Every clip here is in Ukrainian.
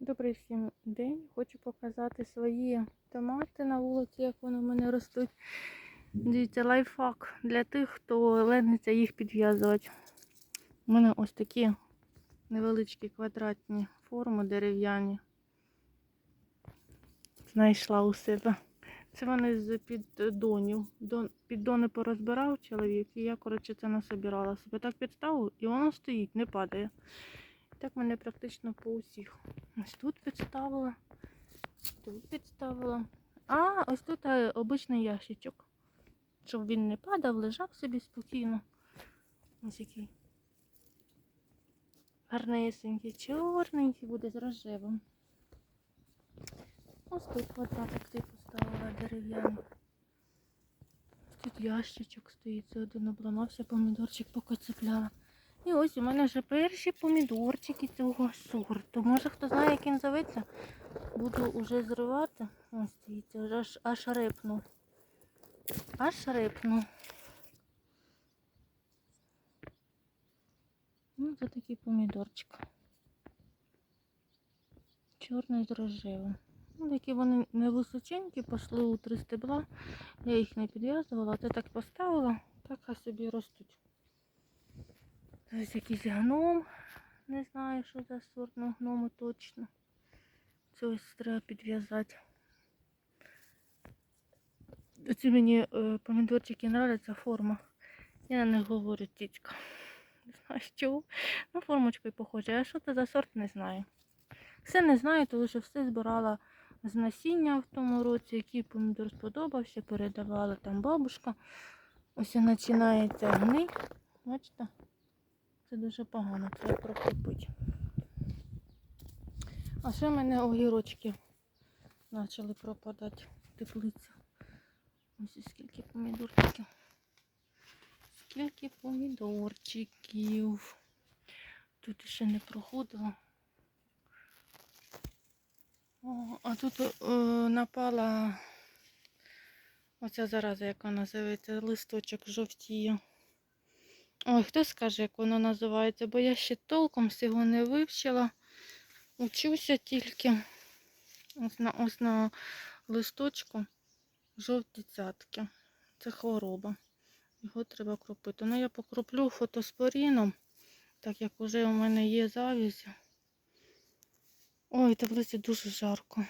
Добрий всім день. Хочу показати свої томати на вулиці, як вони в мене ростуть. Дивіться, лайфхак для тих, хто лениться їх підв'язувати. У мене ось такі невеличкі квадратні форми дерев'яні. Знайшла у себе. Це вони з під донів. Дон, піддони порозбирав чоловік, і я, коротше, це насобирала себе. Так підставив, і воно стоїть, не падає. Так мене практично по усіх. Ось тут підставила, тут підставила. А ось тут е, обичний ящичок. Щоб він не падав, лежав собі спокійно. Ось який. Гарнесенький, чорненький буде з рожевим. Ось тут квадратик ти поставила дерев'яний. Ось Тут ящичок стоїть, це один обламався, помідорчик поки цепляла. І ось у мене вже перші помідорчики цього сорту. Може хто знає, як він зоветься, буду вже зривати. Ось дивіться, вже аж, аж репнув. Аж репнув. Ну, це такий помідорчик. Чорний з рожевим. Ну, такі вони невисоченькі, пішли у три стебла. Я їх не підв'язувала, це так поставила, так хай собі ростуть. Ось якийсь гном. Не знаю, що за сорт, но гному точно. Це ось треба підв'язати. Оці мені е, помідорчики нравляться форма. Я на них говорю тітька. Не знаю чого. Ну, формочкою похоже. А що це за сорт, не знаю. Все не знаю, тому що все збирала з насіння в тому році, який помідор сподобався, передавала там бабушка. Ось починається гниль. Бачите? Це дуже погано, треба прокупити. А ще в мене огірочки почали пропадати в теплиці. Ось скільки помідорчиків. Скільки помідорчиків. Тут ще не проходило. О, а тут е, напала оця зараза, яка називається листочок жовтіє. Ой, хто скаже, як воно називається, бо я ще толком всього не вивчила. Учуся тільки ось на, ось на листочку жовті цятки. Це хвороба. Його треба кропити. Ну, я покроплю фотоспоріном, так як вже у мене є завязі. Ой, таблиці дуже жарко.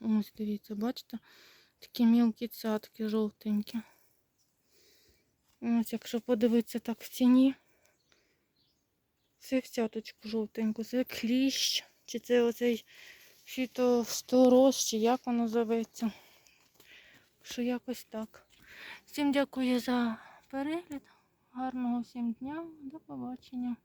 Ось дивіться, бачите? Такі мілкі цятки жовтенькі. Ось, якщо подивитися так в ціні, це в цяточку жовтеньку, це кліщ, чи це оцей фітостороз, чи як воно зоветься. Що якось так. Всім дякую за перегляд. Гарного всім дня. До побачення.